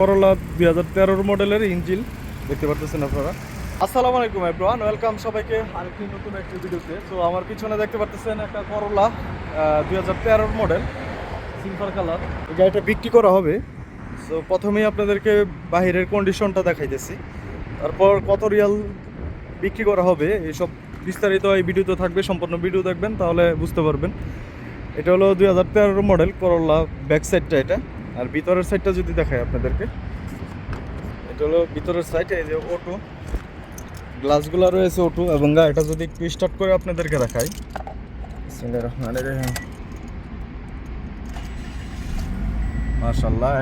করলা দুই হাজার তেরোর মডেলের ইঞ্জিল দেখতে পারতেছেন আপনারা। আসসালামু আলাইকুম এভরিওয়ান ওয়েলকাম সবাইকে আরেকটি নতুন একটি ভিডিওতে তো আমার পিছনে দেখতে পারতেছেন একটা করলা দুই হাজার তেরোর মডেল সিলভার কালার এই গাড়িটা বিক্রি করা হবে। সো প্রথমেই আপনাদেরকে বাহিরের কন্ডিশনটা দেখাইতেছি। তারপর কত রিয়াল বিক্রি করা হবে এইসব বিস্তারিত এই ভিডিওতে থাকবে। সম্পূর্ণ ভিডিও দেখবেন, তাহলে বুঝতে পারবেন। এটা হলো দুই হাজার তেরোর মডেল করলা ব্যাক সাইডটা এটা। আর ভিতরের সাইডটা যদি দেখায় আপনাদেরকে। এটা হলো ভিতরের সাইড এই যে অটো গ্লাসগুলো রয়েছে অটো এবং গাড়িটা যদি একটু স্টার্ট করে আপনাদেরকে দেখাই। রহিম।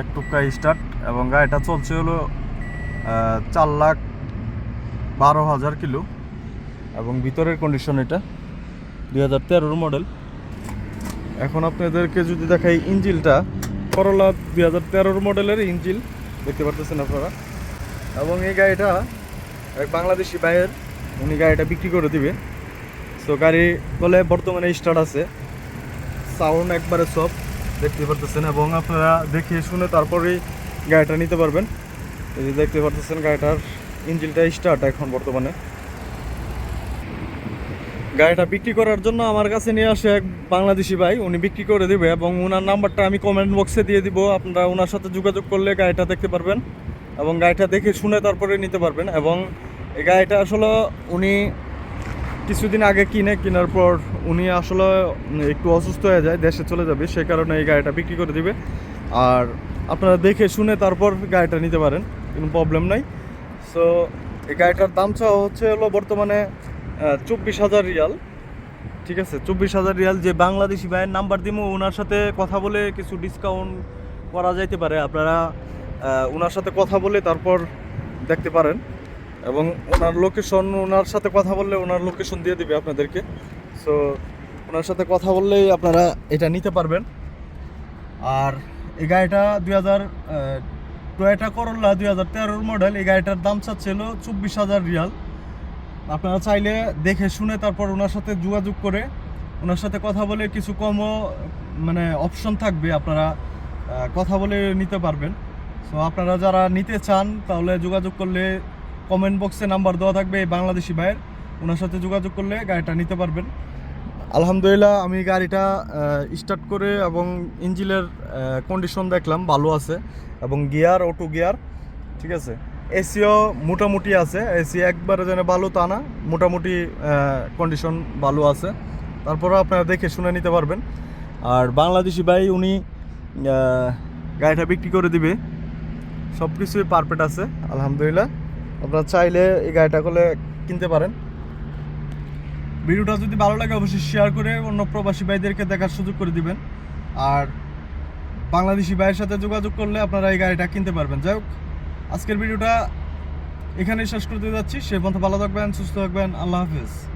এক টুকা স্টার্ট এবং গাড়িটা চলছে হলো চার লাখ বারো হাজার কিলো। এবং ভিতরের কন্ডিশন এটা দুই হাজার তেরোর মডেল এখন আপনাদেরকে যদি দেখাই ইঞ্জিলটা করলা দুই হাজার তেরোর মডেলের ইঞ্জিল দেখতে পারতেছেন আপনারা। এবং এই গাড়িটা এক বাংলাদেশি ভাইয়ের, উনি গাড়িটা বিক্রি করে দিবে। তো গাড়ি বলে বর্তমানে স্টার্ট আছে। সাউন্ড একবারে সব দেখতে পারতেছেন। এবং আপনারা দেখে শুনে তারপরেই গাড়িটা নিতে পারবেন। এই যে দেখতে পারতেছেন গাড়িটার ইঞ্জিনটা স্টার্ট এখন বর্তমানে। গাড়িটা বিক্রি করার জন্য আমার কাছে নিয়ে আসে এক বাংলাদেশি ভাই, উনি বিক্রি করে দেবে এবং ওনার নাম্বারটা আমি কমেন্ট বক্সে দিয়ে দিব। আপনারা ওনার সাথে যোগাযোগ করলে গাড়িটা দেখতে পারবেন এবং গাড়িটা দেখে শুনে তারপরে নিতে পারবেন এবং এই গাড়িটা আসলে উনি কিছুদিন আগে কিনে, কেনার পর উনি আসলে একটু অসুস্থ হয়ে যায়, দেশে চলে যাবে, সে কারণে এই গাড়িটা বিক্রি করে দিবে। আর আপনারা দেখে শুনে তারপর গাড়িটা নিতে পারেন, কোনো প্রবলেম নাই। সো এই গাড়িটার দাম চাওয়া হচ্ছে হলো বর্তমানে চব্বিশ হাজার রিয়াল। ঠিক আছে? চব্বিশ হাজার রিয়াল যে বাংলাদেশি ভাইয়ের নাম্বার দিব ওনার সাথে কথা বলে কিছু ডিসকাউন্ট করা যাইতে পারে। আপনারা ওনার সাথে কথা বলে তারপর দেখতে পারেন। এবং ওনার লোকেশন ওনার সাথে কথা বললে ওনার লোকেশন দিয়ে দিবে আপনাদেরকে। সো ওনার সাথে কথা বললেই আপনারা এটা নিতে পারবেন। আর এই গাড়িটা দুই হাজার টয়েটা করল্লা দুই হাজার তেরোর মডেল এই গাড়িটার দাম চাচ্ছিল চব্বিশ হাজার রিয়াল। আপনারা চাইলে দেখে শুনে তারপর ওনার সাথে যোগাযোগ করে ওনার সাথে কথা বলে কিছু কমও মানে অপশন থাকবে, আপনারা কথা বলে নিতে পারবেন। সো আপনারা যারা নিতে চান, তাহলে যোগাযোগ করলে কমেন্ট বক্সে নাম্বার দেওয়া থাকবে, এই বাংলাদেশি ভাইয়ের। ওনার সাথে যোগাযোগ করলে গাড়িটা নিতে পারবেন। আলহামদুলিল্লাহ, আমি গাড়িটা স্টার্ট করে এবং ইঞ্জিনের কন্ডিশন দেখলাম, ভালো আছে। এবং গিয়ার অটো গিয়ার ঠিক আছে? এসিও মোটামুটি আছে, এসি একবারে যেন ভালো তা না, মোটামুটি কন্ডিশন ভালো আছে। তারপরে আপনারা দেখে শুনে নিতে পারবেন। আর বাংলাদেশি ভাই উনি গাড়িটা বিক্রি করে দিবে। সব কিছুই পারফেক্ট আছে, আলহামদুলিল্লাহ। আপনারা চাইলে এই গাড়িটা করলে কিনতে পারেন। ভিডিওটা যদি ভালো লাগে অবশ্যই শেয়ার করে অন্য প্রবাসী ভাইদেরকে দেখার সুযোগ করে দিবেন। আর বাংলাদেশি ভাইয়ের সাথে যোগাযোগ করলে আপনারা এই গাড়িটা কিনতে পারবেন। যাই হোক আজকের ভিডিওটা এখানেই শেষ করতে যাচ্ছি। সে পর্যন্ত ভালো থাকবেন সুস্থ থাকবেন। আল্লাহ হাফিজ।